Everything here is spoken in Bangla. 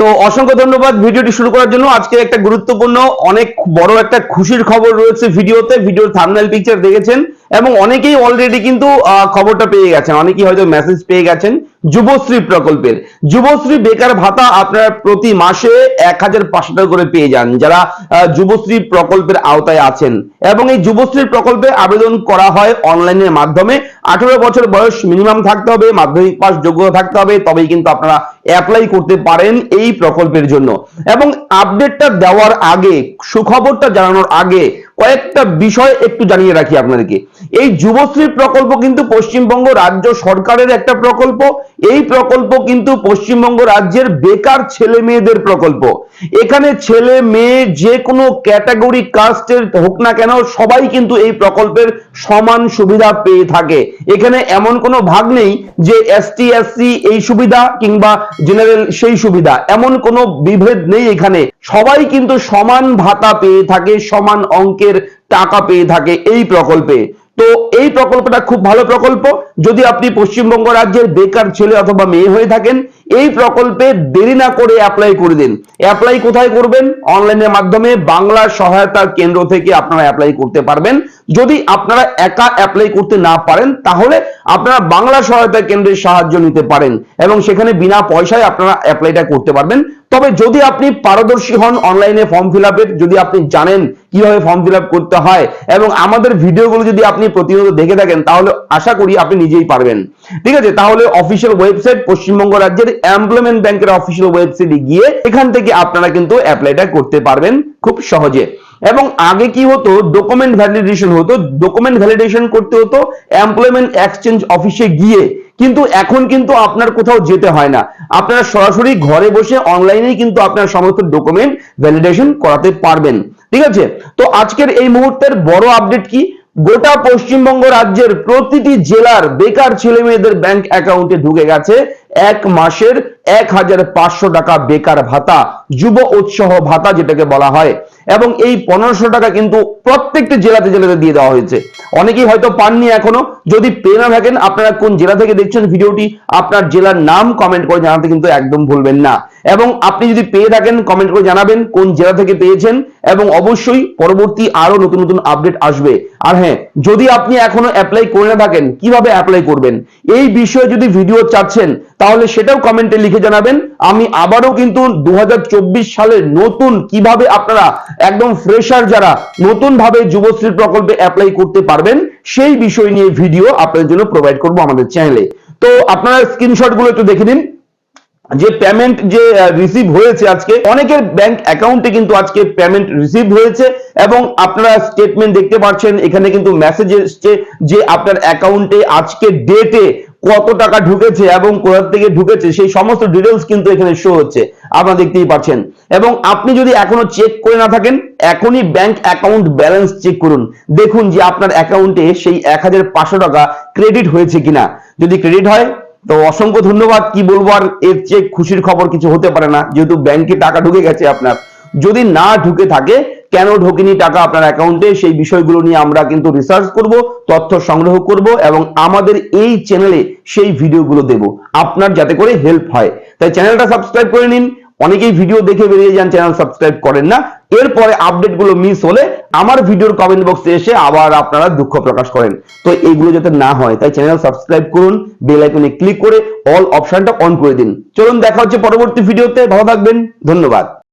তো অসংখ্য ধন্যবাদ ভিডিওটি শুরু করার জন্য। আজকে একটা গুরুত্বপূর্ণ, অনেক বড় একটা খুশির খবর রয়েছে ভিডিওতে। ভিডিওর থাম্বনেল পিকচার দেখেছেন এবং অনেকেই অলরেডি কিন্তু খবরটা পেয়ে গেছেন। অনেকেই হয়তো মেসেজ পেয়ে গেছেন। যুবশ্রী প্রকল্পের। যুবশ্রী বেকার ভাতা আপনারা প্রতি মাসে এক হাজার পাঁচশো টাকা করে পেয়ে যান, যারা যুবশ্রী প্রকল্পের আওতায় আছেন। এবং এই যুবশ্রী প্রকল্পে আবেদন করা হয় অনলাইনের মাধ্যমে। আঠারো বছর বয়স মিনিমাম থাকতে হবে, মাধ্যমিক পাস যোগ্য থাকতে হবে, তবেই কিন্তু আপনারা অ্যাপ্লাই করতে পারেন এই প্রকল্পের জন্য। এবং আপডেটটা দেওয়ার আগে, সুখবরটা জানানোর আগে কয়েকটা বিষয় একটু জানিয়ে রাখি আপনাদেরকে। এই যুবশ্রী প্রকল্প কিন্তু পশ্চিমবঙ্গ রাজ্য সরকারের একটা প্রকল্প। এই প্রকল্প কিন্তু পশ্চিমবঙ্গ রাজ্যের বেকার ছেলে মেয়েদের প্রকল্প। এখানে ছেলে, মেয়ে যে কোনো ক্যাটাগরি কাস্টের হোক না কেন সবাই কিন্তু এই প্রকল্পের সমান সুবিধা পেয়ে থাকে। এখানে এমন কোনো ভাগ নেই যে এসটি এসসি এই সুবিধা কিংবা জেনারেল সেই সুবিধা। এমন কোনো বিভেদ নেই এখানে। সবাই কিন্তু সমান ভাতা পেয়ে থাকে, সমান অঙ্কের টাকা পেয়ে থাকে এই প্রকল্পে। তো এই প্রকল্পটা খুব ভালো প্রকল্প। যদি আপনি পশ্চিমবঙ্গ রাজ্যের বেকার ছেলে অথবা মেয়ে হয়ে থাকেন এই প্রকল্পে দেরি না করে অ্যাপ্লাই করে দিন। অ্যাপ্লাই কোথায় করবেন? অনলাইনের মাধ্যমে বাংলা সহায়তা কেন্দ্র থেকে আপনারা অ্যাপ্লাই করতে পারবেন। যদি আপনারা একা অ্যাপ্লাই করতে না পারেন, তাহলে আপনারা বাংলা সহায়তা কেন্দ্রের সাহায্য নিতে পারেন এবং সেখানে বিনা পয়সায় আপনারা অ্যাপ্লাইটা করতে পারবেন। তবে যদি আপনি পারদর্শী হন অনলাইনে ফর্ম ফিল যদি আপনি জানেন কীভাবে ফর্ম ফিল করতে হয় এবং আমাদের ভিডিওগুলো যদি আপনি প্রতিনিয়ত দেখে থাকেন, তাহলে আশা করি আপনি নিজেই পারবেন। ঠিক আছে? তাহলে অফিসিয়াল ওয়েবসাইট পশ্চিমবঙ্গ রাজ্যের এমপ্লয়মেন্ট ব্যাংকের অফিসিয়াল ওয়েবসাইটে গিয়ে এখান থেকে আপনারা কিন্তু অ্যাপ্লাইটা করতে পারবেন খুব সহজে। এবং আগে কি হতো? ডকুমেন্ট ভ্যালিডেশন হতো। ডকুমেন্ট ভ্যালিডেশন করতে হতো এমপ্লয়মেন্ট এক্সচেঞ্জ অফিসে গিয়ে। কিন্তু এখন কিন্তু আপনার কোথাও যেতে হয় না। আপনারা সরাসরি ঘরে বসে অনলাইনেই কিন্তু আপনার সমস্ত ডকুমেন্ট ভ্যালিডেশন করাতে পারবেন। ঠিক আছে? তো আজকের এই মুহূর্তের বড় আপডেট কি? গোটা পশ্চিমবঙ্গ রাজ্যের প্রতিটি জেলার বেকার ছেলে মেয়েদের ব্যাংক অ্যাকাউন্টে ঢুকে গেছে। এক মাসের এক হাজার পাঁচশো টাকা বেকার ভাতা, যুব উৎসাহ ভাতা যেটাকে বলা হয়। এবং এই পনেরোশো টাকা কিন্তু প্রত্যেকটি জেলাতে জেলাতে দিয়ে দেওয়া হয়েছে। অনেকেই হয়তো পাননি এখনও যদি পেয়ে না থাকেন, আপনারা কোন জেলা থেকে দেখছেন ভিডিওটি, আপনার জেলার নাম কমেন্ট করে জানাতে কিন্তু একদম ভুলবেন না। এবং আপনি যদি পেয়ে থাকেন কমেন্ট করে জানাবেন কোন জেলা থেকে পেয়েছেন, এবং অবশ্যই পরবর্তী আরও নতুন নতুন আপডেট আসবে। আর হ্যাঁ যদি আপনি এখনও অ্যাপ্লাই করে না থাকেন, কীভাবে অ্যাপ্লাই করবেন? এই বিষয়ে যদি ভিডিও চাচ্ছেন, তাহলে সেটাও কমেন্টে লিখে জানাবেন। আমি আবারও কিন্তু দু সালের নতুন কীভাবে আপনারা, একদম ফ্রেশার যারা নতুন ভাবে যুবশ্রী প্রকল্পে অ্যাপ্লাই করতে পারবেন সেই বিষয় নিয়ে ভিডিও আপনাদের জন্য প্রোভাইড করব আমাদের চ্যানেলে তো আপনারা স্ক্রিনশটগুলো একটু দেখে নিন। যে পেমেন্ট যে রিসিভ হয়েছে আজকে, অনেকের ব্যাংক অ্যাকাউন্টে কিন্তু আজকে পেমেন্ট রিসিভ হয়েছে এবং আপনারা স্টেটমেন্ট দেখতে পাচ্ছেন, এখানে কিন্তু মেসেজ এসছে যে আপনার অ্যাকাউন্টে আজকে ডেটে কত টাকা ঢুকেছে এবং কোথা থেকে ঢুকেছে, সেই সমস্ত ডিটেলস কিন্তু এখানে শো হচ্ছে। আপনারা দেখতেই পাচ্ছেন। এবং আপনি যদি এখনও চেক করে না থাকেন, এখনই ব্যাংক অ্যাকাউন্ট ব্যালেন্স চেক করুন। দেখুন যে আপনার অ্যাকাউন্টে সেই এক হাজার পাঁচশো টাকা ক্রেডিট হয়েছে কিনা। যদি ক্রেডিট হয়, তো অসংখ্য ধন্যবাদ। কি বলব আর এর চেয়ে খুশির খবর কিছু হতে পারে না, যেহেতু ব্যাংকে টাকা ঢুকে গেছে আপনার। যদি না ঢুকে থাকে কেন ঢোকেনি টাকা আপনার অ্যাকাউন্টে সেই বিষয়গুলো নিয়ে আমরা কিন্তু রিসার্চ করব, তথ্য সংগ্রহ করব এবং আমাদের এই চ্যানেলে সেই ভিডিওগুলো দেব। আপনার যাতে করে হেল্প হয়। তাই চ্যানেলটা সাবস্ক্রাইব করে নিন। অনেকেই ভিডিও দেখে বেরিয়ে যান চ্যানেল সাবস্ক্রাইব করেন না। এরপরে আপডেটগুলো মিস হলে আমার ভিডিওর কমেন্ট বক্সে এসে আবার আপনারা দুঃখ প্রকাশ করেন। তো এইগুলো যাতে না হয়, তাই চ্যানেল সাবস্ক্রাইব করুন বেল আইকনে ক্লিক করে অল অপশনটা অন করে দিন। চলুন, দেখা হচ্ছে পরবর্তী ভিডিওতে ভালো থাকবেন। ধন্যবাদ।